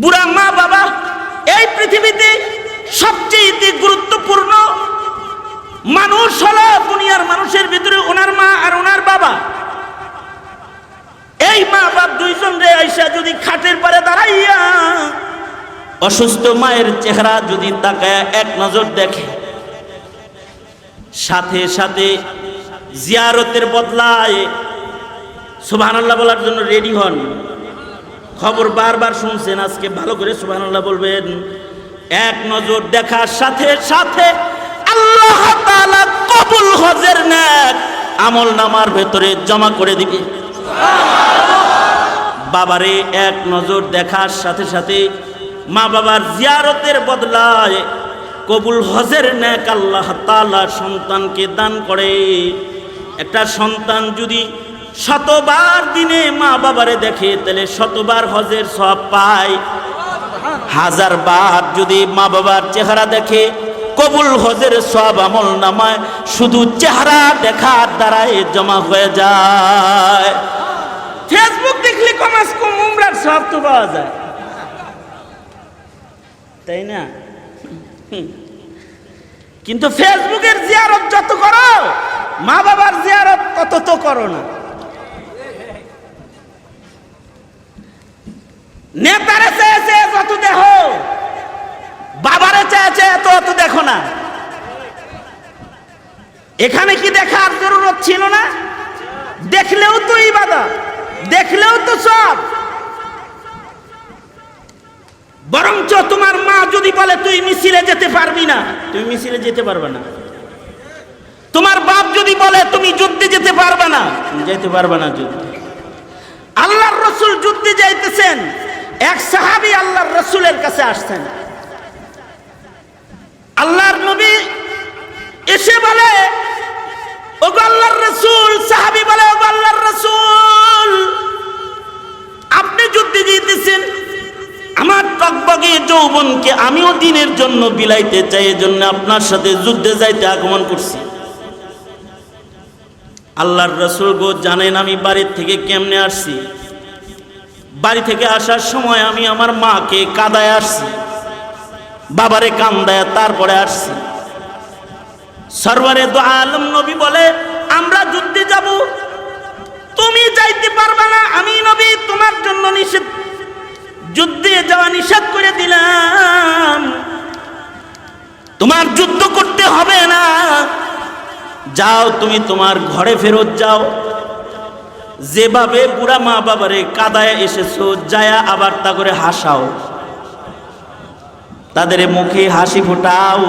বুড়া মা বাবা, এই পৃথিবীতে সবচেয়ে গুরুত্বপূর্ণ মানুষ হলো দুনিয়ার মানুষের ভিতরে ওনার মা আর ওনার বাবা। এই মা বাপ দুইজন রে আইসা যদি খাটের পরে দাঁড়াইয়া অসুস্থ মায়ের চেহারা যদি তাকায় এক নজর দেখে। সাথে সাথে জিয়ারতের বদলায় সুবহানাল্লাহ বলার জন্য রেডি হন। খবর বারবার শুনছেন, আজকে ভালো করে সুবহানাল্লাহ বলবেন। এক নজর দেখার সাথে সাথে আল্লাহ কবুল হজের নেক আমল নামার ভেতরে জমা করে দিবে। বাবারে, এক নজর দেখার সাথে সাথে মা বাবার জিয়ারতের বদলায় কবুল হজের নেক আল্লাহ তাআলা সন্তানকে দান করে। একটা সন্তান যদি শতবার দিনে মা বাবারে দেখে, তাহলে শতবার হজের সব পায় হাজার বার যদি মা বাবার চেহারা দেখে, কবুল হজের সব আমল নামায়, শুধু চেহারা দেখার দ্বারাই জমা হয়ে যায়। ফেসবুক দেখলে কমাস কম, উমরার সব তো পাওয়া যায়। তাই না? কিন্তু ফেসবুকের জিয়ারত যত করো, মা বাবার জিয়ারত তত তো করো না। নেতারে চেয়েছে যত দেহ বাবারে চেয়েছে এত অত দেখো না। এখানে কি দেখার জরুরত ছিল না? দেখলেও তো ইবাদত দেখলেও তো সব। বরঞ্চ তোমার মা যদি বলে, তুই মিছিলে যেতে পারবি না। তুমি মিছিলে যেতে পারবে না। তোমার বাপ যদি বলে, তুমি যুদ্ধে যেতে পারবে না। যেতে পারবে না যুদ্ধে। আল্লাহর রসুল যুদ্ধে যাইতেছেন। এক সাহাবি আল্লাহর রসুলের কাছে আসছেন। আল্লাহর নবী এসে বলে, ওগো আল্লাহর রসুল, সাহাবি বলে, ওগো আল্লাহর রসুল, আপনি যুদ্ধে জিতেছেন আমার টকবগে যৌবনকে আমিও দিনের জন্য বিলাইতে চাই, এজন্য আপনার সাথে যুদ্ধে যাইতে আগমন করছি। আল্লাহর রসুল গো, জানেন আমি বাড়ির থেকে কেমনে আসছি? বাড়ি থেকে আসার সময় আমি আমার মাকে কাদায় আসছি, বাবারে কান্দায় তারপরে আসছি। সরওয়ারে আলম নবী বলে, আমরা যুদ্ধে যাব, তুমি যাইতে পারবে না, আমি নবী তোমার জন্য নিষেধ, যুদ্ধে যাওয়া নিষেধ করে দিলাম। তোমার যুদ্ধ করতে হবে না, যাও তুমি তোমার ঘরে ফেরত যাও। যেভাবে বুড়া মা বাবারে কাদায় এসেছ, যায়া আবার তা করে হাসাও। তাদের মুখে হাসি ফোটাও।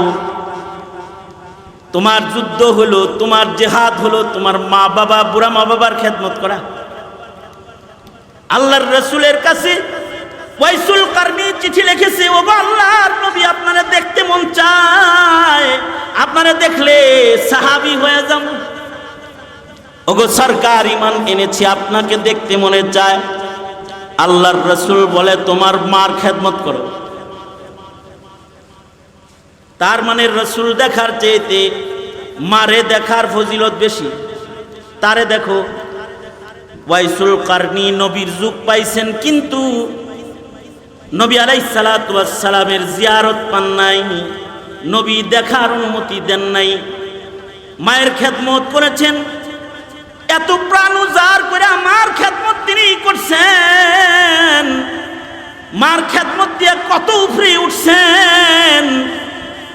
তোমার যুদ্ধ হলো, তোমার জেহাদ হলো, তোমার মা বাবা, বুড়া মা বাবার খেদমত করা। আল্লাহর রসুলের কাছে ওয়াইসুল কারনি চিঠি লিখেছে ও আল্লাহর নবী, আপনারা দেখতে মন চায়। আপনারা দেখলে সাহাবি হয়ে যান ওগো সরকার ইমান এনেছি, আপনাকে দেখতে মনে চায়। আল্লাহর রসুল বলে, তোমার মার খেদমত করো। তার মানে রসুল দেখার চেয়েতে মারে দেখার ফজিলত বেশি। তারে দেখো, ওয়াইসুল কারনি নবীর যুগ পাইছেন, কিন্তু নবী আলাই সালামের জিয়ারত পান নাই, নবী দেখার অনুমতি দেন নাই। মায়ের খেদমত করেছেন এত প্রাণ উজাড় করে আমার খেদমত তিনি করছেন। মার খেদমত দিয়ে কত উপরে উঠছেন।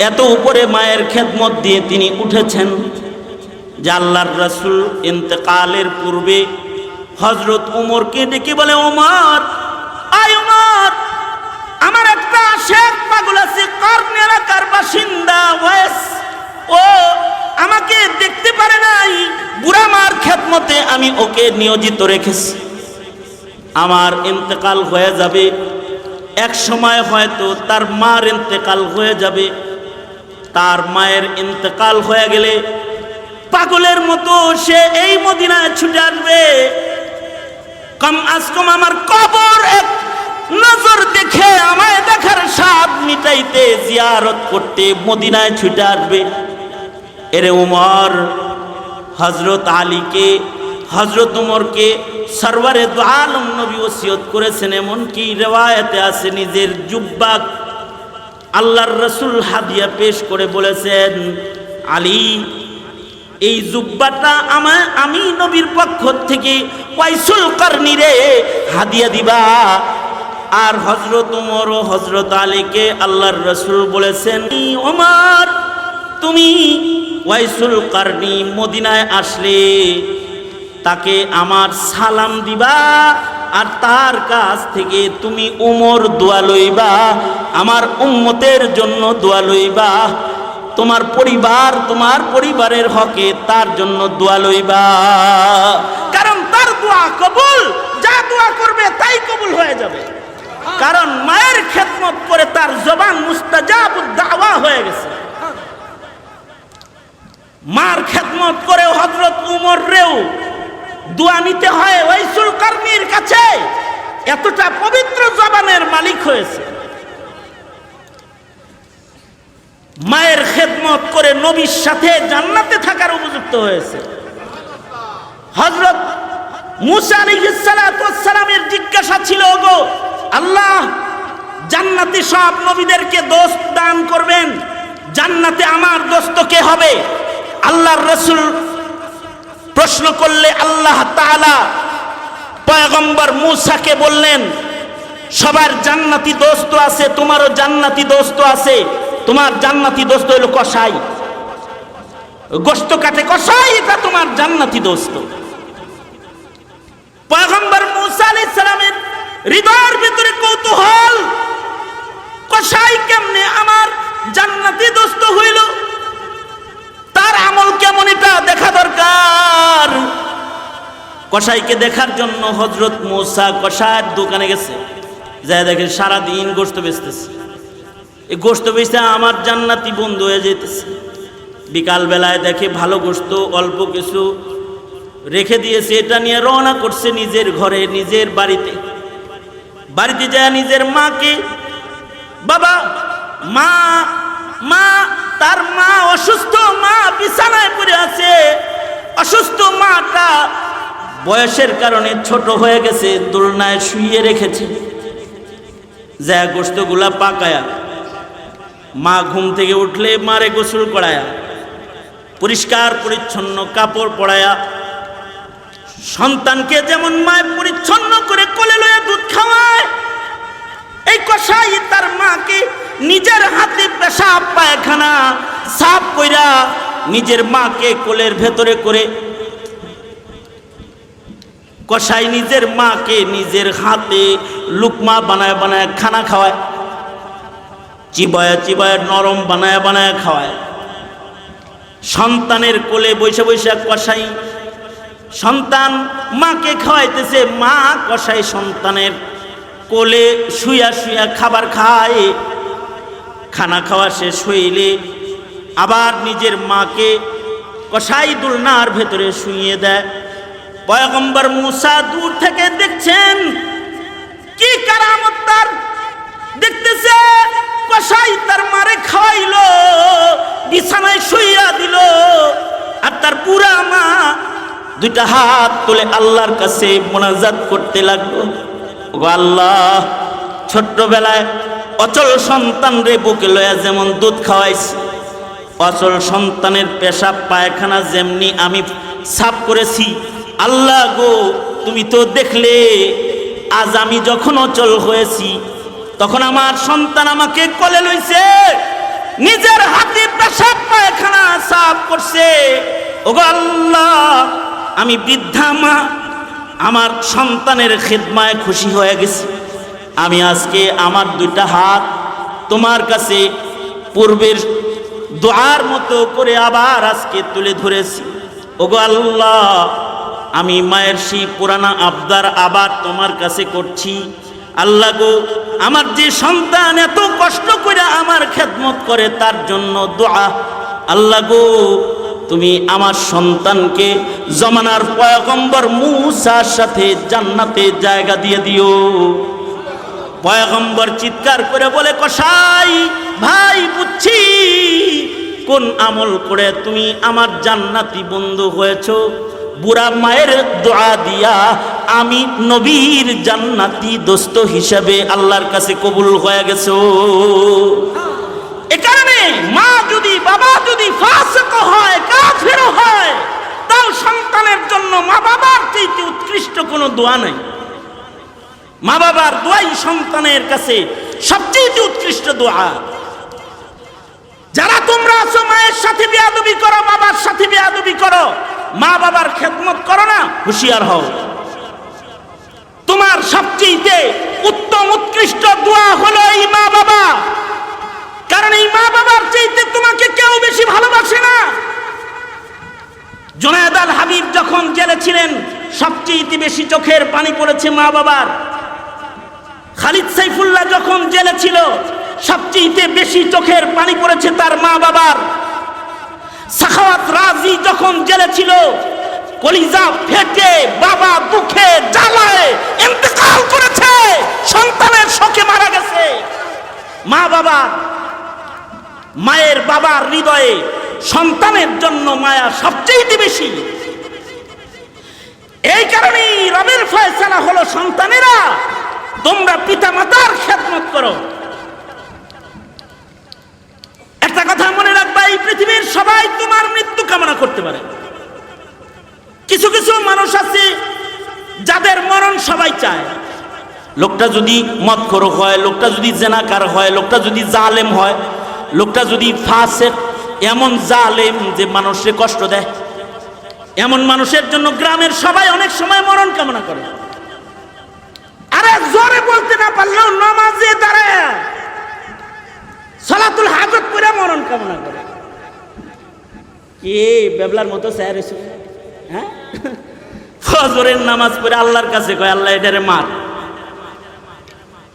এত উপরে মায়ের খেদমত দিয়ে তিনি উঠেছেন। যে আল্লাহর রসুল ইন্তেকালের পূর্বে হজরত উমরকে ডেকে বলে উমর আয় উমর, আমার একটা শেখ পাগল আছে কর্ণ এলাকার বাসিন্দা ওয়েস ও আমাকে দেখতে পারে নাই বুড়া মার খেদমতে আমি ওকে নিয়োজিত রেখেছি। আমার ইন্তেকাল হয়ে যাবে। এক সময় হয়তো তার মার ইন্তেকাল হয়ে যাবে। তার মায়ের ইন্তেকাল হয়ে গেলে পাগলের মতো সে এই মদিনায় ছুটে আসবে। কম আজ কম আমার কবর এক নজর দেখে আমায় দেখার স্বাদ মিটাইতে, জিয়ারত করতে মদিনায় ছুটে আসবে। এরে উমর হজরত আলীকে হজরত উমরকে সরওয়ারে দু আলম নবী ওসিয়ত করেছেন এমন কি রেওয়ায়তে আছে নিজের জুব্বা আল্লাহর রসুল হাদিয়া পেশ করে বলেছেন, আলী, এই জুব্বাটা আমার আমি নবীর পক্ষ থেকে ওয়াইসুল করনি রে হাদিয়া দিবা। আর হজরত উমর ও হজরত আলীকে আল্লাহর রসুল বলেছেন ওমর তুমি ওয়াইসুল কারনি মদিনায় আসলে তাকে আমার সালাম দিবা আর তার কাছ থেকে তুমি উমর দোয়া লইবা, আমার উম্মতের জন্য দোয়া লইবা, তোমার পরিবার, তোমার পরিবারের হকে তার জন্য দোয়া লইবা। কারণ তার দোয়া কবুল, যা দোয়া করবে তাই কবুল হয়ে যাবে। কারণ মায়ের খেদমত করে তার জবান মুস্তাজাব দাওয়া হয়ে গেছে। মার খেদমত করে হজরত উমর রেও দোয়া নিতে হয় ওয়াইসুল কর্মীর কাছে। এতটা পবিত্র জবানের মালিক হয়েছে। মায়ের খেদমত করে নবীর সাথে জান্নাতে থাকার উপযুক্ত হয়েছে। হজরত মুসা আলিহিসালামের জিজ্ঞাসা ছিল গো আল্লাহ জান্নাতি সব নবীদেরকে দোস্ত দান করবেন। জান্নাতে আমার দোস্ত কে হবে? আল্লাহর রসুল প্রশ্ন করলে আল্লাহ তাআলা পয়গম্বর মুসাকে বললেন, সবার জান্নাতি দোস্ত আছে, তোমারও জান্নাতি দোস্ত আছে, তোমার জান্নাতি দোস্ত হলো কসাই। গোস্ত কাটে কসাই, এটা তোমার জান্নাতি দোস্ত। পয়গম্বর মুসা আলাইহিস সালামের হৃদয়ের ভিতরে কৌতূহল, কসাই কেমনে আমার জান্নাতি দোস্ত হইল? কেমন দেখা দরকার। কসাইকে দেখার জন্য হজরত মোসা কসাইয়ের দোকানে গেছে। যাই দেখে সারাদিন গোস্ত বেচতেছে। এই গোস্ত বেচতে আমার জান্নাতি বন্ধ হয়ে যেতেছে। বিকাল বেলায় দেখে ভালো গোস্ত অল্প কিছু রেখে দিয়েছে। এটা নিয়ে রওনা করছে নিজের ঘরে, নিজের বাড়িতে। বাড়িতে যায় নিজের মাকে, বাবা, মা মা তার মা অসুস্থ, মা বিছানায় পড়ে আছে। অসুস্থ মাটা বয়সের কারণে ছোট হয়ে গেছে, দোলনায় শুইয়ে রেখেছে। যা গোস্তগুলা পাকায়া। মা ঘুম থেকে উঠলে মারে গোসল করায়া। পরিষ্কার পরিচ্ছন্ন কাপড় পরায়া। সন্তানকে যেমন মায় পরিচ্ছন্ন করে কোলে লয়ে দুধ খাওয়ায়, এই কষাই তার মাকে নিজের হাতে পেশাব পায়খানা, সাফ কইরা নিজের মাকে কোলের ভেতরে করে কষাই নিজের মাকে নিজের হাতে লুকমা বানায় বানায় খানা খাওয়ায়, চিবায় চিবায় নরম বানায় বানায় খাওয়ায়। সন্তানের কোলে বৈশা বৈশা কষাই, সন্তান মাকে খাওয়াইতেছে, মা কষাই সন্তানের কোলে শুয়া শুয়া খাবার খায়। খানা খাওয়া শেষ হইলে আবার নিজের মাকে কষাই দুলনার ভেতরে শুইয়ে দেয়। পয়গম্বর মুসা দূর থেকে দেখছেন, কি কারামত তার? দেখতেছে কষাই তার মারে খাওয়াইলো, বিছানায় শুইয়া দিল, আর তার পুরা মা দুইটা হাত তুলে আল্লাহর কাছে মোনাজাত করতে লাগল। আল্লাহ, ছোট্টবেলায় অচল সন্তান রে বুকে লয়া যেমন দুধ খাওয়াইছি। অচল সন্তানের পেশাব পায়খানা যেমনি আমি সাফ করেছি। আল্লাহ গো, তুমি তো দেখলে, আজ আমি যখন অচল হয়েছি, তখন আমার সন্তান আমাকে কলে লইছে, নিজের হাতে পেশাব পায়খানা সাফ করছে। ওগো আল্লাহ, আমি বৃদ্ধা মা, আমার সন্তানের খেদমায় খুশি হয়ে গেছি। আমি আজকে আমার দুইটা হাত তোমার কাছে পূর্বের দোয়ার মতো করে আবার আজকে তুলে ধরেছি। ওগো আল্লাহ, আমি মায়ের সেই পুরানা আবদার আবার তোমার কাছে করছি। আল্লাহ গো, আমার যে সন্তান এত কষ্ট করে আমার খেদমত করে তার জন্য দোয়া। আল্লাহ গো, তুমি আমার সন্তানকে জমানার পয়গম্বর মুসার সাথে জান্নাতে জায়গা দিয়ে দিও। পয়গম্বর চিৎকার করে বলে কষাই ভাই বুঝছি, কোন আমল করে তুমি আমার জান্নাতি বন্ধু হয়েছ? বুড়া মায়ের দোয়া দিয়া আমি নবীর জান্নাতি দোস্ত হিসাবে আল্লাহর কাছে কবুল হয়ে গেছো। এ কারণে মা যদি, বাবা যদি ফাসিক হয়, কাফের হয়, তাও সন্তানের জন্য মা বাবার চাইতে উৎকৃষ্ট কোনো দোয়া নাই। মা বাবার দোয়াই সন্তানের কাছে সবচেয়ে উৎকৃষ্ট দোয়া। যারা তোমরা আছো, মায়ের সাথে বেয়াদবি করো, বাবার সাথে বেয়াদবি করো, মা বাবার খেদমত করো না, হুঁশিয়ার হও। তোমার সবচেয়ে উত্তম, উৎকৃষ্ট দোয়া হলো এই মা বাবা। কারণ এই মা বাবার চাইতে তোমাকে কেউ বেশি ভালোবাসে না। জোনায়দ আল হাবিব যখন জেলে ছিলেন সবচেয়ে বেশি চোখের পানি পড়েছে মা বাবার। খালিদ সাইফুল্লাহ যখন জেলে ছিল সবচেয়ে বেশি চোখের পানি পড়েছে তার মা বাবার। সাখাওয়াত রাজি যখন জেলে ছিল, কলিজা ফেটে বাবা দুঃখে জ্বালায়, ইন্তেকাল করেছে, সন্তানের শোকে মারা গেছে। মা বাবা, মায়ের বাবার হৃদয়ে সন্তানের জন্য মায়া সবচেয়ে বেশি। এই কারণেই রবের ফয়সালা হলো সন্তানেরা তোমরা পিতা মাতার খেদমত করো। একটা কথা মনে রাখবা, এই পৃথিবীর সবাই তোমার মৃত্যু কামনা করতে পারে। কিছু কিছু মানুষ আছে যাদের মরণ সবাই চায়। লোকটা যদি মত করো হয়, লোকটা যদি জেনাকার হয়, লোকটা যদি জালেম হয়, লোকটা যদি ফাসেক, এমন জালেম যে মানুষে কষ্ট দেয়। এমন মানুষের জন্য গ্রামের সবাই অনেক সময় মরণ কামনা করে। জোরে বলতে না পারলেও নামাজে দাঁড়ায়। সলাতুল হাজত করে মরণ কামনা করে। কে বেবলার মতো স্যার হ্যাঁ? ফজরের নামাজ পড়ে আল্লাহর কাছে কয়, আল্লাহ এটারে মার।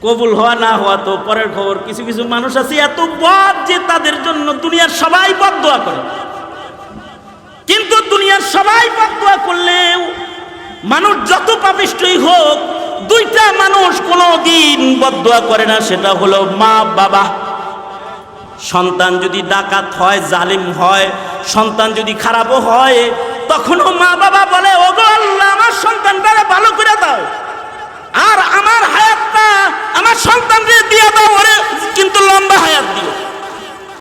কবুল হওয়া না হওয়া তো পরের খবর। কিছু কিছু মানুষ আছে এত বদ যে তাদের জন্য দুনিয়ার সবাই বদ দোয়া করে। কিন্তু দুনিয়ার সবাই বদ দোয়া করলেও মানুষ যত পাপিষ্টই হোক দুইটা মানুষ কোনো দিন বদয়া করে না, সেটা হলো মা, বাবা। সন্তান যদি ডাকাত হয়, জালিম হয়, সন্তান যদি খারাপও হয়, তখনও মা, বাবা বলে ও আল্লাহ, আমার সন্তানটারে ভালো করে দাও। আর আমার হায়াতটা আমার সন্তানকে দিয়ে দাও, ওরে কিন্তু লম্বা হায়াত দিও।